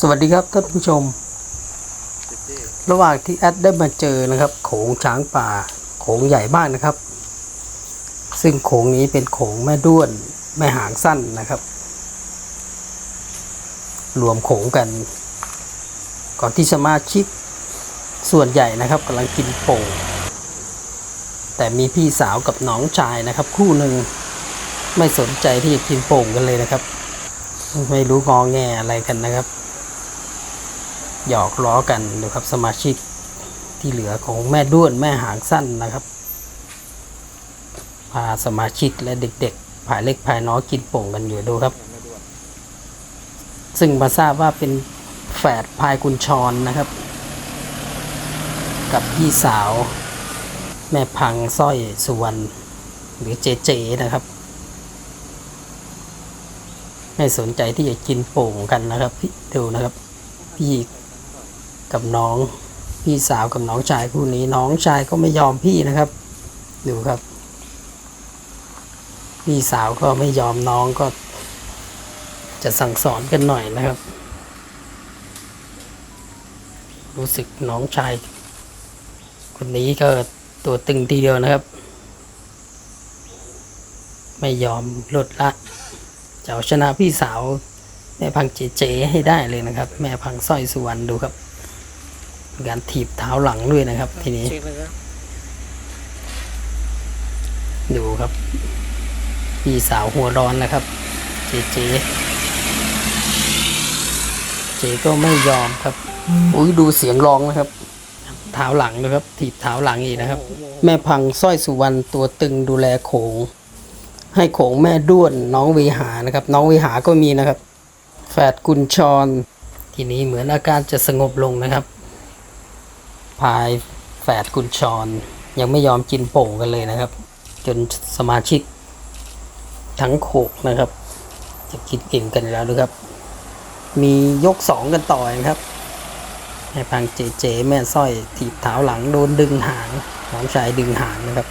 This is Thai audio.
สวัสดีครับท่านผู้ชม ระหว่างที่แอดได้มาเจอนะครับโขงช้างป่าโขงใหญ่มากนะครับ ซึ่งโขงนี้เป็นโขงแม่ด้วนแม่หางสั้นนะครับ รวมโขงกัน ก่อนที่สมาชิกส่วนใหญ่นะครับกำลังกินโป่งแต่มีพี่สาวกับน้องชายนะครับ คู่หนึ่งไม่สนใจที่จะกินโป่งกันเลยนะครับ ไม่รู้งอแงอะไรกันนะครับ หยอกล้อกันดูครับ สมาชิกที่เหลือของแม่ด้วนแม่หางสั้นนะครับพาสมาชิกและเด็กๆผายเล็กผายน้อยกินโป่งกันอยู่ดูครับ ซึ่งมาทราบว่าเป็นแฝดพายกุญชรนะครับ กับพี่สาว แม่พังสร้อยสุวรรณหรือเจเจนะครับ ไม่สนใจที่จะกินโป่งกันนะครับพี่ดูนะครับ พี่ กับน้องพี่สาวกับน้องชายคู่นี้น้องชายก็ไม่ยอมพี่นะครับ ดูครับ พี่สาวก็ไม่ยอมน้องก็ จะสั่งสอนกันหน่อยนะครับ รู้สึกน้องชายคนนี้ก็ตัวตึงทีเดียวนะครับ ไม่ยอมลดละจะเอาชนะพี่สาวแม่พังเจเจให้ได้เลยนะครับ แม่พังสร้อยสุวรรณดูครับ การถีบเท้าหลังด้วยนะครับ ทีนี้เช็คเลยครับดูครับ พี่สาวหัวร้อนนะครับ เจเจ เจก็ไม่ยอมครับอุ้ยดูเสียงร้องนะครับ เท้าหลังนะครับ ถีบเท้าหลังอีกนะครับ แม่พังสร้อยสุวรรณตัวตึงดูแลโขง ให้โขงแม่ด้วนน้องวีหานะครับ น้องวีหาก็มีนะครับ แฝดกุญชรทีนี้เหมือนอาการจะสงบลงนะครับ พายแฝดกุญชร ยังไม่ยอมกินโป่งกันเลยนะครับ จนสมาชิกทั้งโขกนะครับ จะกินอิ่มกันแล้วนะครับ มียกสองกันต่อนะครับแม่พังเจเจแม่สร้อยถีบเท้าหลังโดนดึงหางน้องชายดึงหางนะครับ